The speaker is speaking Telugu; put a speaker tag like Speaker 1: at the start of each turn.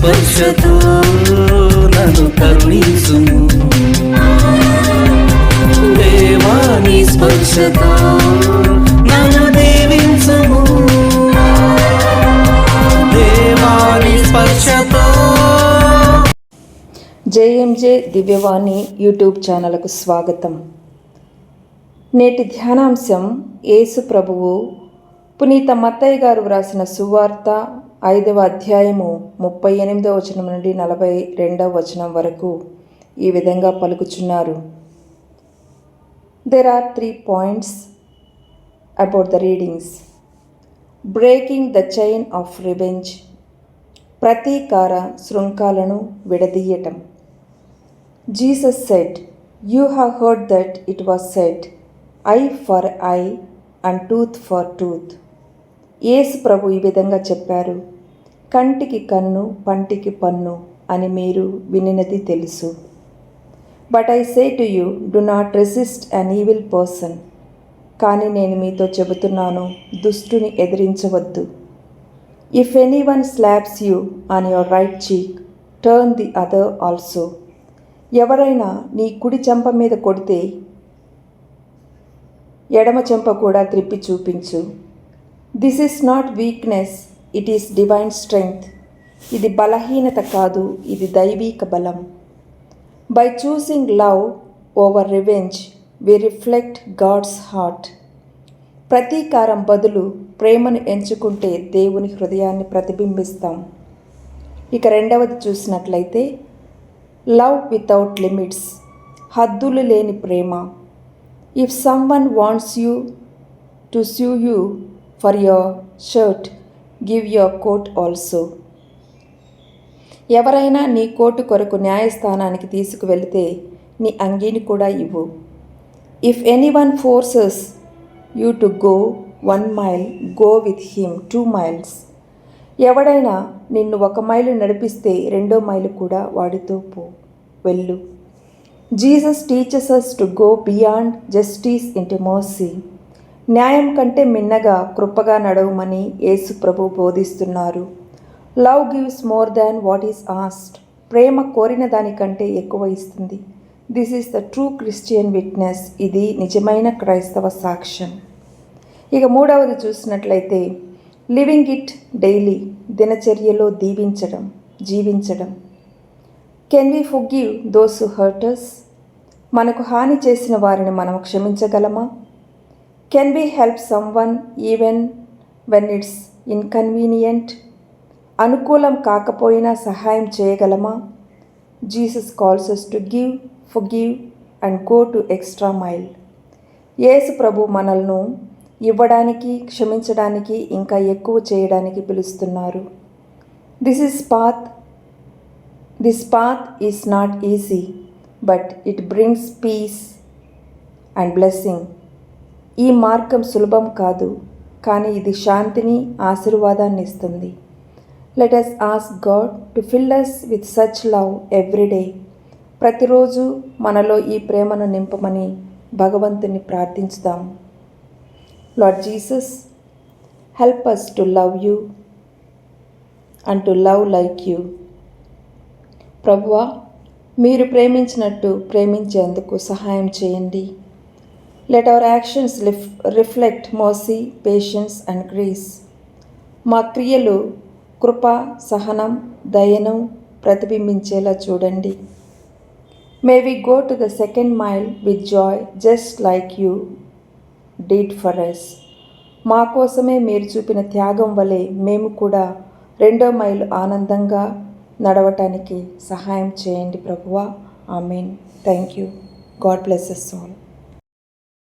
Speaker 1: స్పర్శతో నన్ను కరుణించుము. స్పర్శతో నన్ను స్పర్శతో.
Speaker 2: జేఎంజే దివ్యవాణి యూట్యూబ్ ఛానల్కు స్వాగతం. నేటి ధ్యానాంశం యేసు ప్రభువు పునీత మత్తయ్య గారు వ్రాసిన సువార్త ఐదవ అధ్యాయము ముప్పై ఎనిమిదవ వచనం నుండి నలభై రెండవ వచనం వరకు ఈ విధంగా పలుకుచున్నారు. There are three points about the readings breaking the chain of revenge ప్రతీకార శృంఖాలను విడదీయటం. Jesus said you have heard that it was said eye for eye and tooth for tooth యేసు ప్రభు ఈ విధంగా చెప్పారు. కంటికి కన్ను పంటికి పన్ను అని మీరు వినినది తెలుసు. But I say to you do not resist an evil person కానీ నేను మీతో చెబుతున్నాను దుష్టుని ఎదిరించవద్దు. If anyone slaps you on your right cheek turn the other also ఎవరైనా నీ కుడి చెంప మీద కొడితే ఎడమ చెంప కూడా త్రిప్పి చూపించు. This is not weakness it is divine strength ఇది బలహీనత కాదు ఇది దైవీక బలం. By choosing love over revenge we reflect God's heart ప్రతీకారం బదులు ప్రేమను ఎంచుకుంటే దేవుని హృదయాన్ని ప్రతిబింబిస్తాం. ఇక రెండవది చూసినట్లయితే లవ్ వితౌట్ లిమిట్స్ హద్దులు లేని ప్రేమ. If someone wants you to sue you for your shirt give your coat also ఎవరైనా నీ కోటు కొరకు న్యాయస్థానానికి తీసుకువెళితే నీ అంగీని కూడా ఇవ్వు. If anyone forces you to go one mile go with him two miles ఎవడైనా నిన్ను ఒక మైలు నడిపిస్తే రెండో మైలు కూడా వాడితో పో వెళ్ళు. Jesus teaches us to go beyond justice ఇంటి మోసీ న్యాయం కంటే మిన్నగా కృపగా నడవమని యేసు ప్రభు బోధిస్తున్నారు. Love gives more than what is asked ప్రేమ కోరిన దానికంటే ఎక్కువ ఇస్తుంది. This is the true Christian witness. ఇది నిజమైన క్రైస్తవ సాక్ష్యం. ఇక మూడవది చూసినట్లయితే లివింగ్ ఇట్ డైలీ దినచర్యలో దీవించడం జీవించడం. కెన్ వి ఫుగివ్ దోస్ హర్టర్స్ మనకు హాని చేసిన వారిని మనం క్షమించగలమా? Can we help someone even when it's inconvenient అనుకూలం కాకపోయినా సహాయం చేయగలమా? Jesus calls us to give forgive and go to extra mile యేసు ప్రభు మనల్ను ఇవ్వడానికి క్షమించడానికి ఇంకా ఎక్కువ చేయడానికి పిలుస్తున్నారు. This is path this path is not easy but it brings peace and blessing ఈ మార్గం సులభం కాదు కానీ ఇది శాంతిని ఆశీర్వాదాన్ని ఇస్తుంది. Let us ask God to fill us with such love every day ప్రతిరోజు మనలో ఈ ప్రేమను నింపమని భగవంతుని ప్రార్థించుదాం. Lord Jesus help us to love you and to love like you ప్రభువా మీరు ప్రేమించినట్టు ప్రేమించేందుకు సహాయం చేయండి. Let our actions lift reflect mercy patience and grace మా క్రియలు కృప సహనం దయను ప్రతిబింబించేలా చూడండి. May we go to the second mile with joy just like you did for us మా కోసమే మీరు చూపిన త్యాగం వలె మేము కూడా రెండో మైలు ఆనందంగా నడవటానికి సహాయం చేయండి ప్రభువా. Amen thank you God bless us all